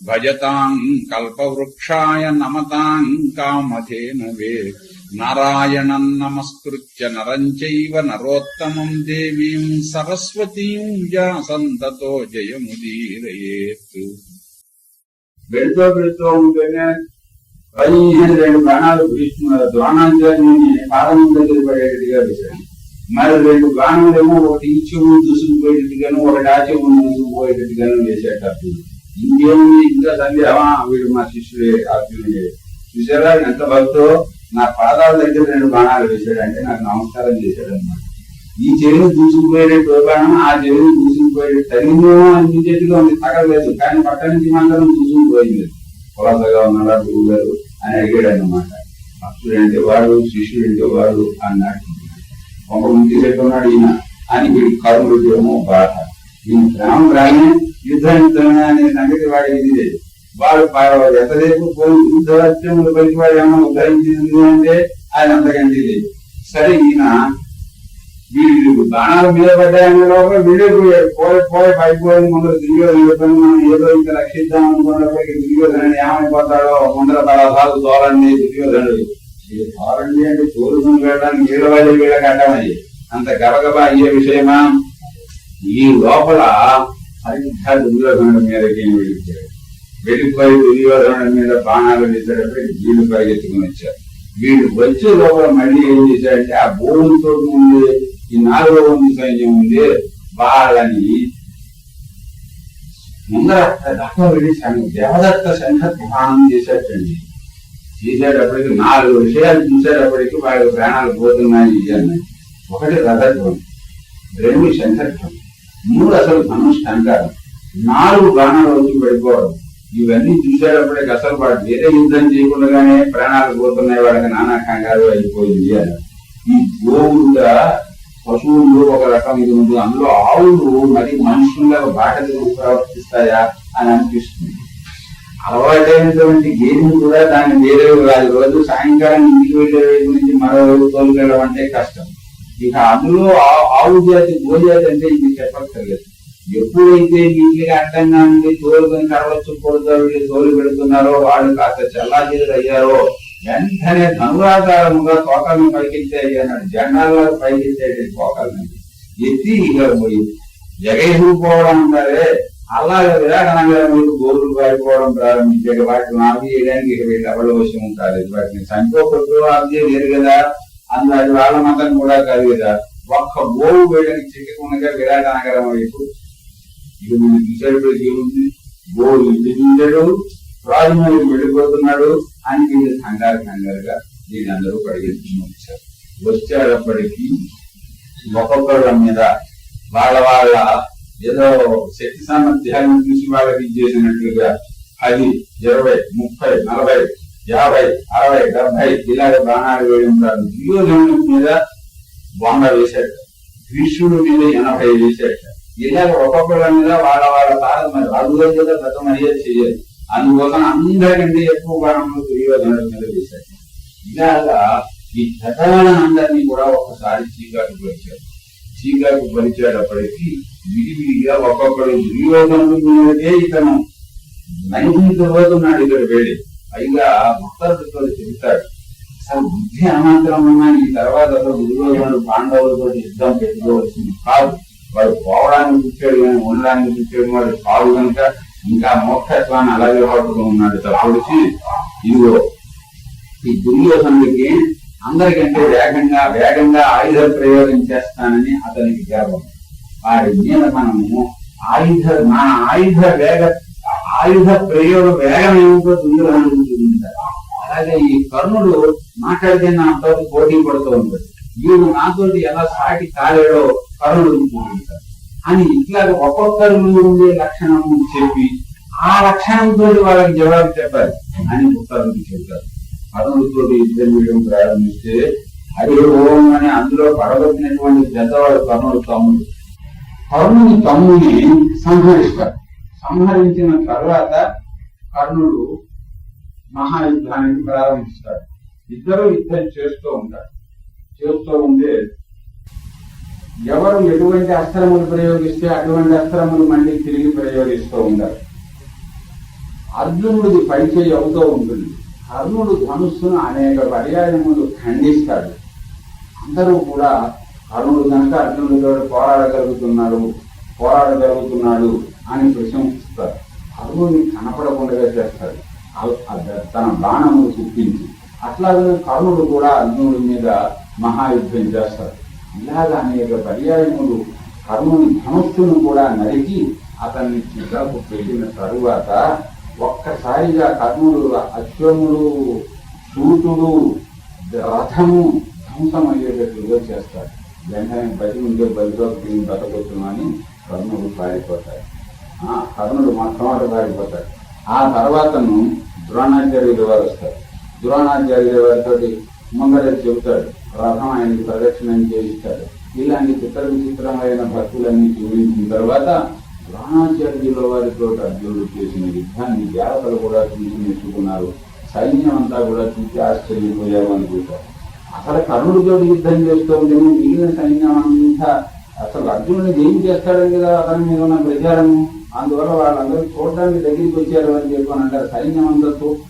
భూయో నమామ్యాం పూజ్యాయ భజతాం కల్పవృక్షాయ నమతాం కామధేనవే నారాయణం నమస్కృత్య నరం చైవ నరోత్తమం దేవీం సరస్వతీం వ్యాసంతతో జయముదీరయేత్ వెళ్తూ వెళ్తూ ఉంటేనే పదిహేను రెండు బాణాలు భీష్మ ద్రోణాచార్యుని పాదం దగ్గర పడేటట్టుగా వేశాడు మరి రెండు బాణములేమో ఒకటి ఇచ్చి ముందు దూసుకుపోయేటట్టుగాను ఒకటి ఆచి ముందు దూసుకుపోయేటట్టుగాను వేసేటప్పుడు ఇంకేముంది ఇంకా సందేహమా వీడు మా శిష్యుడే అర్జునుడే చూసారా ఎంత భక్తో నా పాదాల దగ్గర రెండు బాణాలు వేశాడంటే నాకు నమస్కారం చేశాడు అనమాట ఈ చెవిని దూసుకుపోయే ఓ బాణం ఆ చెవిని దూసుకుపోయే తగిలిందేమో అనిపించేట్టుగా ఉంది తగలేదు కానీ పక్క నుంచి మాత్రం దూసుకుపోయింది కులాసగా ఉన్నాడా గురువు గారు అని అడిగాడు అన్నమాట భక్తుడు అంటే వాడు శిష్యుడు అంటే వాడు అన్నాడు ఒక ముందు ఉన్నాడు ఈయన అని వీడి కరుణుడు ఏమో బాధ ఈయన గ్రామం రాగానే యుద్ధం అనే సంగతి వాడి ఇది వాడు పా- ఎంతసేపు పోయి యుద్ధవత్యములు పలికి వాడు ఏమన్నా ఉద్ధరించింది అంటే ఆయన అంతకంటే లేదు. సరే ఈయన వీళ్ళు బాణాలు మీద పడ్డాయన్న లోపల వీళ్ళు పోయి పోయి పడిపోయి ముందు దుర్యోధన మనం ఏదో ఇంకా రక్షిద్దాం అనుకున్నప్పటికీ దుర్యోధనుడు ఏమైపోతాడో ముందర పదార్థాలు తోరండి దుర్యోధనుడు. తోరండి అంటే తోలుకుని వెళ్ళడానికి వీళ్ళ వాళ్ళు వీళ్ళకి అడ్డమయ్యి అంత గబగబా అయ్యే విషయమా? ఈ లోపల సరిగ్గా దుర్యోధనుడి మీదకి వెళ్ళిపోయాడు వెళ్ళిపోయి దుర్యోధనుడి మీద బాణాలు వేసేటప్పుడు వీళ్ళు పరిగెత్తుకుని వచ్చారు. వీళ్ళు వచ్చే లోపల మళ్ళీ ఏం చేశారంటే ఆ భూమితో ఉంది ఈ నాలుగో వంతు సైన్యం ఉంది వాళ్ళని ముందర దాకా వెళ్ళి శంఖ- దేవదత్త శంఖ ధ్యానం చేసేటండి. చేసేటప్పటికి నాలుగు విషయాలు చూసేటప్పటికి వాళ్ళ ప్రాణాలు పోతున్నాయి అన్నాయి ఒకటి రథత్వం రెండు శంఖధ్వని. మూడు అసలు ధనుష్ అంటారు నాలుగు ప్రాణాలలోకి పడిపోవడం. ఇవన్నీ చూసేటప్పటికి అసలు వాడు వేరే యుద్ధం చేయకుండానే ప్రాణాలు పోతున్నాయి వాళ్ళకి నానా కంగారు అయిపోయింది అని. ఈ గోవుగా పశువులు ఒక రకం ఇది ఉంది. అందులో ఆవులు మరి మనుషుల బాటలు ప్రవర్తిస్తాయా అని అనిపిస్తుంది. అలవాటైనటువంటి గేదెని కూడా దాన్ని వేరే కాదు రోజు సాయంకాలం ఇంటికి వెళ్ళే నుంచి మరో వైపు తోలుకెళ్ళడం అంటే కష్టం. ఇక అందులో ఆవు జాతి గోజాతి అంటే ఇది చెప్పక్కర్లేదు ఎప్పుడైతే వీటికి అడ్డంగా ఉండి తోలుకొని కరవచ్చు కొడుతారు తోలు పెడుతున్నారో వాళ్ళు కాస్త చల్లాచీలు అయ్యారో వెంటనే ధనురాకారముగా తోకల్ని పైకెత్తాయి అన్నాడు. జెండాల్లో పైకెత్తాయి తోకల్ని. ఎత్తి ఇక పోయి జగైపోవడం అంటారే? అలాగే విరాటనంగా మీరు గోరులు పారిపోవడం ప్రారంభించాక వాటిని ఆపి చేయడానికి ఇక వీళ్ళు ఎవరి వశం కాలేదు వాటిని చంపొకరు ఆపి లేరు కదా. అందరి అది వాళ్ళ మతం కూడా కాదు కదా. ఒక్క గోవు వీళ్ళకి చిక్కకుండా విరాటనగరం వైపు. ఇది మీరు చూసేటప్పుడు ఏముంది గోవు ఇంటి చూశాడు రాజమౌళి వెళ్ళిపోతున్నాడు. అని వీళ్ళు కంగారు కంగారుగా అందరూ పరిగెత్తుకుని వచ్చారు వచ్చేటప్పటికీ ఒక్కొక్కళ్ళ మీద వాళ్ళ వాళ్ళ ఏదో శక్తి సామర్థ్యాన్ని చూసి వాళ్ళకి ఇచ్చేసినట్లుగా పది ఇరవై ముప్పై నలభై యాభై అరవై డెబ్బై ఇలాగ బాణాలు వేయడం దుర్యోధనుడి మీద వంద వేశాడు భీష్ముడి మీద ఎనభై వేశాడు ఇలాగ ఒక్కొక్కళ్ళ మీద వాళ్ళ వాళ్ళ తాళం మరి. రాజుల మీద పెద్ద మర్యాద చేయాలి అందుకోసం అందరికంటే ఎక్కువ బాణంలో దుర్యోధనుడి మీద వేశాడు ఇలాగా ఈ అందరినీ కూడా ఒకసారి చీకాకు పరిచాడు చీకాకు పరిచేటప్పటికీ విడివిడిగా ఒక్కొక్కడు దుర్యోధనుడి మీదకే ఇతను నైపుణ్యత పోతున్నాడు ఇక్కడ వెళ్ళి పైగా భక్తులతో చెబుతాడు. అసలు బుద్ధి అనంతరం ఉన్నా ఈ తర్వాత దుర్యోధనుడు పాండవులతో యుద్ధం పెట్టుకోవాల్సింది కాదు. వాడు పోవడానికి చూచాడు కానీ ఉండడానికి చూచాడు వాడు కాదు కనుక ఇంకా మోక్షత్వాన్ని అలాగే వాడుతూ ఉన్నాడు తప్పొడిచి ఇదిగో ఈ దుర్యోధనుడికి అందరికంటే వేగంగా వేగంగా ఆయుధ ప్రయోగం చేస్తానని అతనికి గర్వం. వాడి మీద మనము ఆయుధ మన ఆయుధ వేగ ఆయుధ ప్రయోగ వేగం ఏమిటో దుర్యోధనుడు చూపించారు అలాగే ఈ కర్ణుడు మాట్లాడితే నాతో పోటీ పడుతూ ఉంటాడు వీడు నాతోటి ఎలా సాటి కాలేడో కర్ణుడు చూపించారు అని ఇట్లా ఒక్కొక్కరిలో ఉండే లక్షణం చెప్పి ఆ లక్షణంతో వాళ్ళకి జవాబు చెప్పాలి అని పుస్తకం చెప్తారు కర్ణుడితో యుద్ధం చేయడం ప్రారంభిస్తే హరి ఓం అని అందులో పడబట్టినటువంటి పెద్దవాడు కర్ణుడు తమ్ముడు. కర్ణుని తమ్ముని సంహరిస్తారు. సంహరించిన తర్వాత కర్ణుడు మహాయుద్ధానికి ప్రారంభిస్తాడు. ఇద్దరు యుద్ధం చేస్తూ ఉంటారు. చేస్తూ ఉంటే ఎవరు ఎటువంటి అస్త్రములు ప్రయోగిస్తే అటువంటి అస్త్రములు మళ్ళీ తిరిగి ప్రయోగిస్తూ ఉంటారు. అర్జునుడిది పరిచయం అవుతూ ఉంటుంది. కర్ణుడు ధనుస్సును అనేక పర్యాయములు ఖండిస్తాడు. అందరూ కూడా కర్ణుడు కనుక అర్జునుడితో పోరాడగలుగుతున్నాడు పోరాడగలుగుతున్నాడు. అని ప్రశంసిస్తారు కరువుని కనపడకుండా చేస్తారు తన బాణములు చూపించి అట్లాగే కర్ణుడు కూడా అర్జునుడి మీద మహాయుద్ధం చేస్తారు ఇలాగ అనేక పర్యాయములు కర్ణుని ధనుస్సును కూడా నరికి అతన్ని చిత్రకు పెట్టిన తరువాత ఒక్కసారిగా కర్ణుడు అశ్వముడు సూతుడు రథము ధ్వంసమయ్యేటట్లుగా చేస్తాడు. వెంటనే బతి ఉంటే బతిలో తిరిగి అని కర్ణుడు పారిపోతాడు కర్ణుడు మొట్టమొదటి పారిపోతాడు ఆ తర్వాతను ద్రోణాచార్యులు వారు వస్తారు. ద్రోణాచార్యుల వారితో ముందర చెబుతాడు. రథం ఆయనకి ప్రదక్షిణం చేయిస్తాడు. ఇలాంటి చిత్ర విచిత్రమైన భక్తులన్నీ చూపించిన తర్వాత ద్రోణాచార్యుల వారితో అర్జునుడు చేసిన యుద్ధాన్ని దేవతలు కూడా చూసి మెచ్చుకున్నారు. సైన్యం అంతా కూడా చూసి ఆశ్చర్యపోయారు అనుకుంటారు. అసలు కర్ణుడితో యుద్ధం చేస్తూ ఉంటే మిగిలిన సైన్యం అంతా అసలు అర్జునుడు ఏం చేస్తాడని కదా అతని మీద ఉన్న ప్రచారము అందువల్ల వాళ్ళందరూ చూడడానికి దగ్గరికి వచ్చారు అని చెప్పి అని అంటారు. సైన్యం అంతా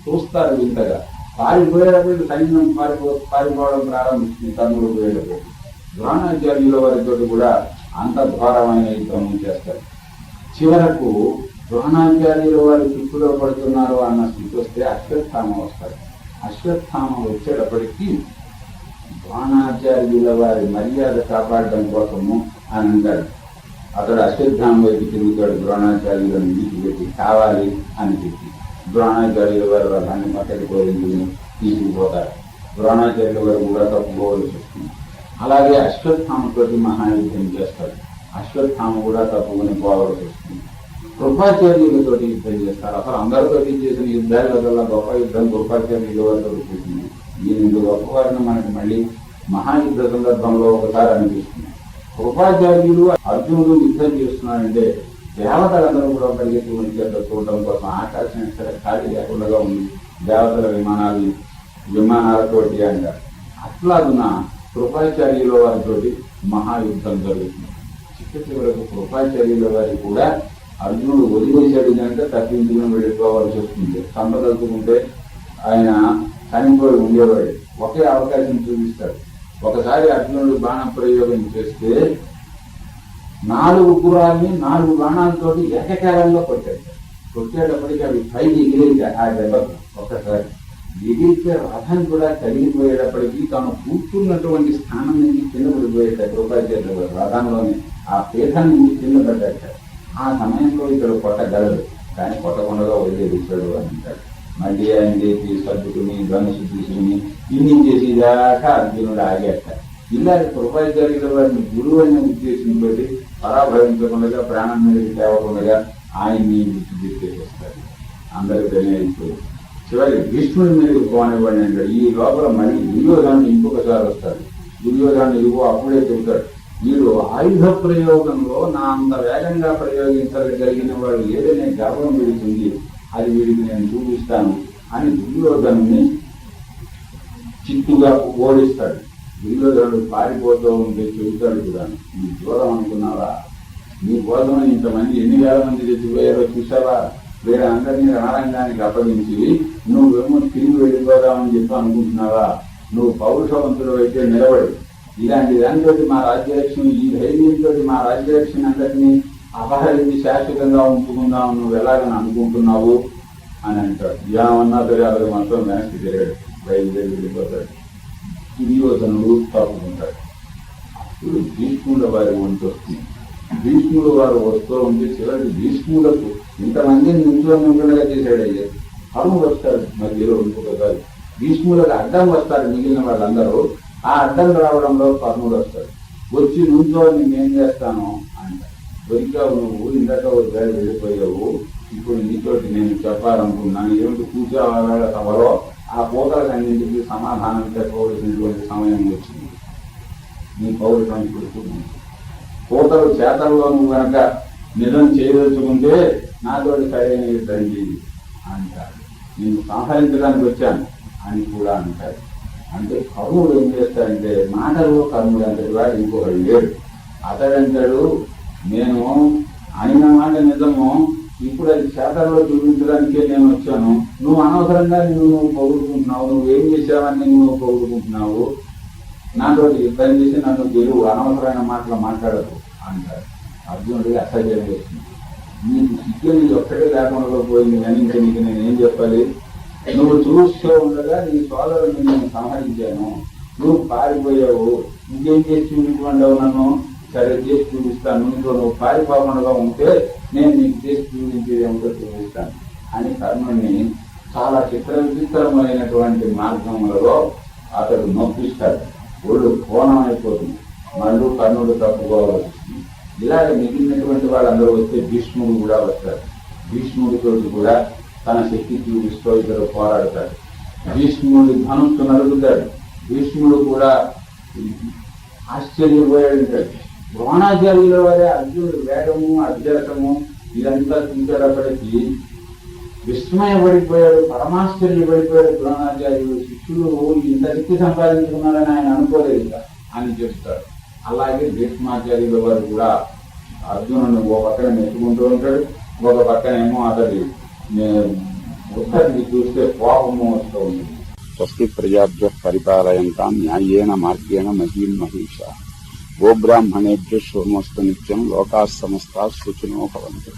చూస్తారు వింతగా. పారిపోయేటప్పుడు సైన్యం పారిపో పారిపోవడం ప్రారంభిస్తుంది తమ్ముడు పోయేటప్పుడు. ద్రోణాచార్యుల వారితో కూడా అంత ఘోరమైన యుద్ధం చేస్తారు. చివరకు ద్రోణాచార్యుల వారు చిక్కులో పడుతున్నారు అన్న స్థితి వస్తే అశ్వత్థామ వస్తారు. అశ్వత్థామ వచ్చేటప్పటికి ద్రోణాచార్యుల వారి మర్యాద కాపాడడం కోసము అని అంటాడు. అతడు అశ్వత్థామ వైపు తిరుగుతాడు ద్రోణాచార్యులను విడిచిపెట్టి కావాలి అని చెప్పి. ద్రోణాచార్యుల వారు రథాన్ని పక్కకి పోయింది తీసుకుపోతారు. ద్రోణాచార్యుల వారు కూడా తప్పుకోవాల్సి వస్తుంది. అలాగే అశ్వత్థామతోటి మహాయుద్ధం చేస్తాడు. అశ్వత్థామ కూడా తప్పుకొని పోవాల్సి వస్తుంది. కృపాచార్యులతోటి యుద్ధం చేస్తారు. అసలు అందరితో చేసిన యుద్ధాల వల్ల గొప్ప యుద్ధం కృపాచార్యుల వారితో చేసింది. ఈయన ఇంత గొప్పవారిని మనకి మళ్ళీ మహాయుద్ధ సందర్భంలో ఒకసారి అనిపిస్తుంది. కృపాచార్యులు అర్జునుడు యుద్ధం చేస్తున్నాడంటే దేవతలందరూ కూడా పరిగెత్తి చేత చూడడం కోసం ఆకాశం ఎక్కడ ఖాళీ లేకుండా ఉంది. దేవతల విమానాలు విమానాలతోటి అంటారు అట్లాగున కృపాచార్యుల వారితోటి మహాయుద్ధం జరుగుతుంది. చిట్ట చివరకు కృపాచార్యుల వారి కూడా అర్జునుడు వదిలేశాడు కనుక తప్పించుకుని వెళ్ళిపోవాల్సి వస్తుంది. సంపదలుచుకుంటే ఆయన చనిపోయి ఉండేవాడు. ఒకే అవకాశం చూపిస్తాడు. ఒకసారి అర్జునుడు బాణ ప్రయోగం చేస్తే నాలుగు గురాల్ని నాలుగు బాణాలతోటి ఏకకాలంలో కొట్టాడు. కొట్టేటప్పటికి అవి పైకి ఎగిరేది ఆ దెబ్బకు ఒక్కసారి ఎగిరితే రథం కూడా కరిగిపోయేటప్పటికి తాను కూర్చున్నటువంటి స్థానం నుంచి కింద పడిపోయేట ఉపాధ్యాయులు రథంలోనే ఆ పీఠం నుంచి కింద పడ్డాట ఆ సమయంలో ఇక్కడ కొట్టగలడు. కానీ కొట్టకుండా వదిలేసాడు అని అంటాడు. మళ్ళీ ఆయన చేసి సర్దుకుని ధనుసు తీసుకుని ఇన్ని చేసేదాకా అర్జునుడు ఆగేట. ఇలా కృపాచార్యుల వారిని గురువు అనే ఉద్దేశం బట్టి పరాభవించకుండా ప్రాణం మీద తేవకుండా ఆయన్ని విడిచిపెట్టేస్తారు అందరికి తెలియదు చివరికి భీష్ముడి మీద పోనివ్వండి అంటాడు. ఈ లోపల మళ్ళీ దుర్యోధను ఇంకొకసారి వస్తాడు. దుర్యోధను ఇవ్వ అప్పుడే చెబుతాడు. వీడు ఆయుధ ప్రయోగంలో నా అంత వేగంగా ప్రయోగించగలిగిన వాడు ఏదైనా గర్వం పెడుతుంది అది వీడికి నేను చూపిస్తాను అని దుర్యోధను చిత్తుగా ఓడిస్తాడు. దుర్యోధనుడు పారిపోతూ ఉంటే చెబుతాడు కూడా నీ దూరం అనుకున్నావా? నీ కోసం ఇంతమంది ఎన్ని వేల మంది చచ్చిపోయారో చూసావా? వీరందరినీ రణరంగానికి అప్పగించి నువ్వేమో తిరిగి వెళ్ళిపోదామని చెప్పి అనుకుంటున్నావా? నువ్వు పౌరుషవంతుడు అయితే నిలబడి. ఇలాంటి దానితోటి మా రాజ్యరక్షణ ఈ ధైర్యంతో మా రాజ్యరక్షణ అందరినీ అపహరించి శాశ్వతంగా ఉంచుకుందాం నువ్వు ఎలాగని అనుకుంటున్నావు అని అంటాడు. ఏమన్నా సరే అతడు మాత్రం వెనక్కి తిరగడు బయలుదేరి వెళ్ళిపోతాడు. దుర్యోధనుడు తప్పుకుంటాడు. అప్పుడు భీష్ముల వారి వంతు వస్తుంది. భీష్ముడు వారు వస్తూ ఉంటే చివరికి భీష్ములకు ఇంతమందిని నుంచో నింపులుగా చేశాడు అయ్యే. కర్ముడు వస్తాడు మధ్యలో ఇంకొకసారి భీష్ములకు అడ్డం వస్తారు మిగిలిన వాళ్ళందరూ. ఆ అడ్డం రావడంలో కర్ముడు వస్తాడు. వచ్చి నుంచో నేనేం చేస్తాను? దొరికావు నువ్వు ఇందాక ఒకసారి వెళ్ళిపోయావు. ఇప్పుడు నీతోటి నేను చెప్పాలనుకున్నాను ఏమిటి కూర్చోవాల సభలో ఆ పోకలకన్నింటికి సమాధానం చెప్పవలసినటువంటి సమయం వచ్చింది. నీ పౌరుషం ఇప్పుడు పోతలు చేతల్లో నువ్వు కనుక నిజం చేయదలుచుకుంటే నాతోటి సరైన యుద్ధం చేయి అంటాడు నేను సంహరించడానికి వచ్చాను అని కూడా అంటాడు అంటే కర్ముడు ఏం చేస్తాడంటే మాటలు కర్ముడు అంటే వాడు ఇంకొకడు లేడు. అతడంటాడు నేను ఆయన మాట నిజము. ఇప్పుడు అది చేతల్లో చూపించడానికే నేను వచ్చాను. నువ్వు అనవసరంగా నిన్ను నువ్వు పొగుడుకుంటున్నావు. నువ్వు ఏం చేసావని నువ్వు పొగుడుకుంటున్నావు? నాతో యుద్ధం చేసి నన్ను గెలువు. అనవసరమైన మాటలు మాట్లాడదు అంటారు అర్జునుడికి అసహ్యం చేస్తుంది నీకు నీ ఒక్కటే లేకుండా పోయింది కానీ ఇంకా నీకు నేను ఏం చెప్పాలి? నువ్వు చూస్తూ ఉండగా నీ సోదరుని నేను సంహరించాను. నువ్వు పారిపోయావు. ఇంకేం చేసి చూపించమంటావు నన్ను? సరే చేసి చూపిస్తాను ఇంట్లో నువ్వు పారిపోకుండా ఉంటే నేను నీకు చేసి చూపించేది ఏమిటో చూపిస్తాను. అని కర్ణుని చాలా చిత్ర విచిత్రమైనటువంటి మార్గములలో అతడు నొప్పిస్తాడు. ఒళ్ళు కోణం అయిపోతుంది మళ్ళీ కర్ణుడు తప్పుకోవాల్సి ఇలాగ మిగిలినటువంటి వాళ్ళందరూ వస్తే భీష్ముడు కూడా వస్తాడు. భీష్ముడితో కూడా తన శక్తి చూపిస్తూ ఇద్దరు పోరాడతాడు భీష్ముడి ధనుస్సు నలుగుతాడు. భీష్ముడు కూడా ఆశ్చర్యపోయాడు. ద్రోణాచార్యుల వారే అర్జునుడు వేగము అభ్యాసము ఇదంతా చూసేటప్పటికి విస్మయపడిపోయాడు పరమాశ్చర్యపడిపోయాడు ద్రోణాచార్యుడు. శిష్యులు ఇంత శక్తి సంపాదించుకున్నారని ఆయన అనుకోలేదు ఇంకా అని చెప్తాడు. అలాగే భీష్మాచార్యుల వారు కూడా అర్జునుడు ఒక పక్కన మెచ్చుకుంటూ ఉంటాడు ఒక పక్కనేమో అతడి ఉత్తరికి చూస్తే కోపము వస్తూ ఉంటుంది. స్వస్తి ప్రజాభ్య పరిపాలయంతా న్యాయేన మార్గేణ మహీన్ మహిష. గోబ్రాహ్మణేభ్య సోమస్తు నిత్యం లోకా సమస్త సూచనో భవంతు